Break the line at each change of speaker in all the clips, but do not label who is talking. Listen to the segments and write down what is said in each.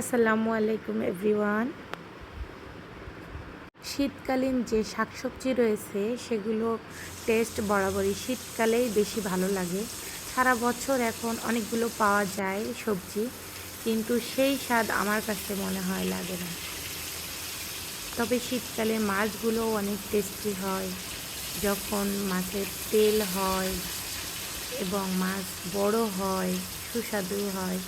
আসসালামু আলাইকুম, এভরিওয়ান। শীতকালীন যে শাকসবজি রয়েছে, সেগুলো টেস্ট বরাবরই শীতকালেই বেশি ভালো লাগে। সারা বছর এখন অনেকগুলো পাওয়া যায় সবজি, কিন্তু সেই স্বাদ আমার কাছে মনে হয় লাগে না। তবে শীতকালে মাছগুলো অনেক টেস্টি হয়। যখন মাছের তেল হয় এবং মাছ বড় হয়, সুস্বাদু হয়।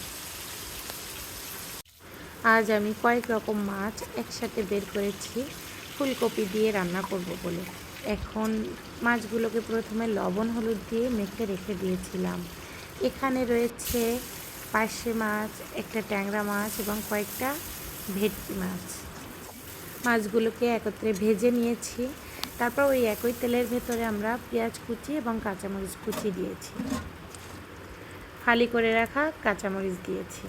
আজ আমি কয়েক রকম মাছ একসাথে বের করেছি, ফুলকপি দিয়ে রান্না করব বলে। এখন মাছগুলোকে প্রথমে লবণ হলুদ দিয়ে মেখে রেখে দিয়েছিলাম। এখানে রয়েছে পার্শে মাছ, একটা ট্যাংরা মাছ এবং কয়েকটা ভেটকি মাছ। মাছগুলোকে একত্রে ভেজে নিয়েছি। তারপর ওই একই তেলের ভেতরে আমরা পেঁয়াজ কুচি এবং কাঁচামরিচ কুচি দিয়েছি। ফালি করে রাখা কাঁচামরিচ দিয়েছি।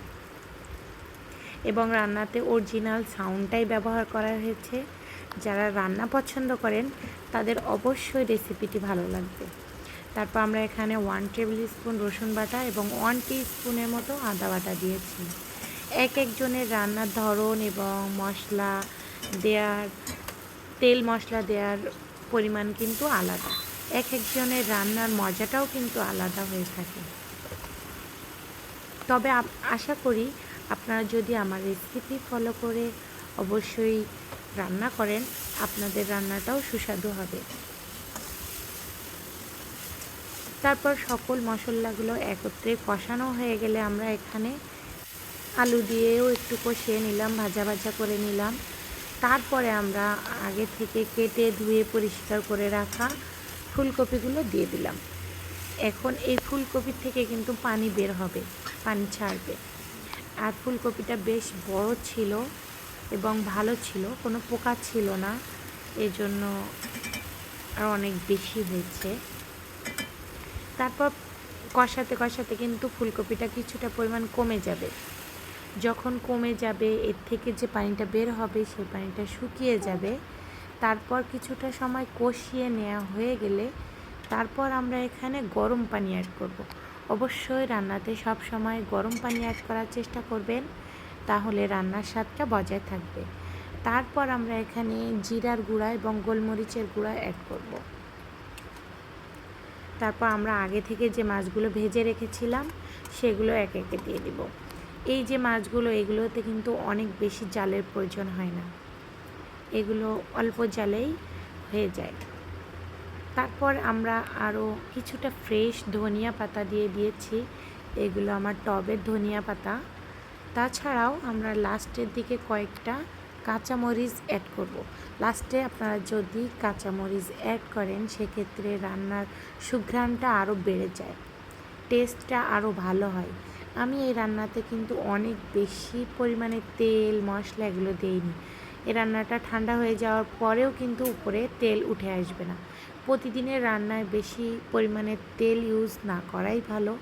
এবং রান্নাতে অরিজিনাল সাউন্ডটাই ব্যবহার করা হয়েছে। যারা রান্না পছন্দ করেন, তাদের অবশ্যই রেসিপিটি ভালো লাগবে। তারপর আমরা এখানে ওয়ান টেবিল স্পুন রসুন বাটা এবং ওয়ান টি স্পুনের মতো আদা বাটা দিয়েছি। এক একজনের রান্নার ধরন এবং মশলা দেওয়ার তেল মশলা দেওয়ার পরিমাণ কিন্তু আলাদা। এক একজনের রান্নার মজাটাও কিন্তু আলাদা হয়ে থাকে। তবে আশা করি আপনারা যদি আমার রেসিপি ফলো করে অবশ্যই রান্না করেন, আপনাদের রান্নাটাও সুস্বাদু হবে। তারপর সকল মশলাগুলো একত্রে কষানো হয়ে গেলে আমরা এখানে আলু দিয়েও একটু কষিয়ে নিলাম, ভাজা ভাজা করে নিলাম। তারপরে আমরা আগে থেকে কেটে ধুয়ে পরিষ্কার করে রাখা ফুলকপিগুলো দিয়ে দিলাম। এখন এই ফুলকপির থেকে কিন্তু পানি বের হবে, পানি ছাড়বে। আর ফুলকপিটা বেশ বড় ছিল এবং ভালো ছিল, কোনো পোকা ছিল না। এজন্য আর অনেক বেশি হয়েছে। তারপর কষাতে কষাতে কিন্তু ফুলকপিটা কিছুটা পরিমাণ কমে যাবে। যখন কমে যাবে, এর থেকে যে পানিটা বের হবে, সেই পানিটা শুকিয়ে যাবে। তারপর কিছুটা সময় কষিয়ে নেওয়া হয়ে গেলে তারপর আমরা এখানে গরম পানি অ্যাড করব। অবশ্যই রান্নাতে সব সময় গরম পানি অ্যাড করার চেষ্টা করবেন, তাহলে রান্নার স্বাদটা বজায় থাকবে। তারপর আমরা এখানে জিরার গুঁড়া এবং গোলমরিচের গুঁড়া অ্যাড করব। তারপর আমরা আগে থেকে যে মাছগুলো ভেজে রেখেছিলাম, সেগুলো এক একে দিয়ে দিব। এই যে মাছগুলো, এগুলোতে কিন্তু অনেক বেশি জালের প্রয়োজন হয় না। এগুলো অল্প জালেই হয়ে যায়। তারপর আমরা আরও কিছুটা ফ্রেশ ধনিয়া পাতা দিয়ে দিয়েছি। এগুলো আমার টবের ধনিয়া পাতা। তাছাড়াও আমরা লাস্টের দিকে কয়েকটা কাঁচামরিচ অ্যাড করব। লাস্টে আপনারা যদি কাঁচামরিচ অ্যাড করেন, সেক্ষেত্রে রান্নার সুঘ্রাণটা আরও বেড়ে যায়। টেস্টটা আরও ভালো হয়। আমি এই রান্নাতে কিন্তু অনেক বেশি পরিমাণে তেল, মশলা এগুলো দিইনি। এই রান্নাটা ঠান্ডা হয়ে যাওয়ার পরেও কিন্তু উপরে তেল উঠে আসবে না। প্রতিদিনের রান্নায় বেশি পরিমাণে তেল ইউজ না করাই ভালো।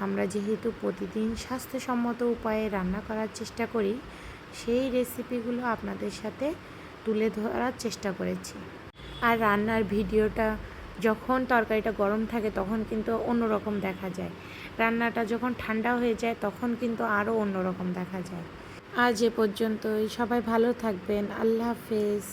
আমরা যেহেতু প্রতিদিন স্বাস্থ্যসম্মত উপায়ে রান্না করার চেষ্টা করি, সেই রেসিপিগুলো আপনাদের সাথে তুলে ধরার চেষ্টা করেছি। আর রান্নার ভিডিওটা যখন তরকারিটা গরম থাকে তখন কিন্তু অন্যরকম দেখা যায়। রান্নাটা যখন ঠান্ডা হয়ে যায় তখন কিন্তু আরও অন্যরকম দেখা যায়। আজ এ পর্যন্তই। সবাই ভালো থাকবেন। আল্লাহ হাফেজ।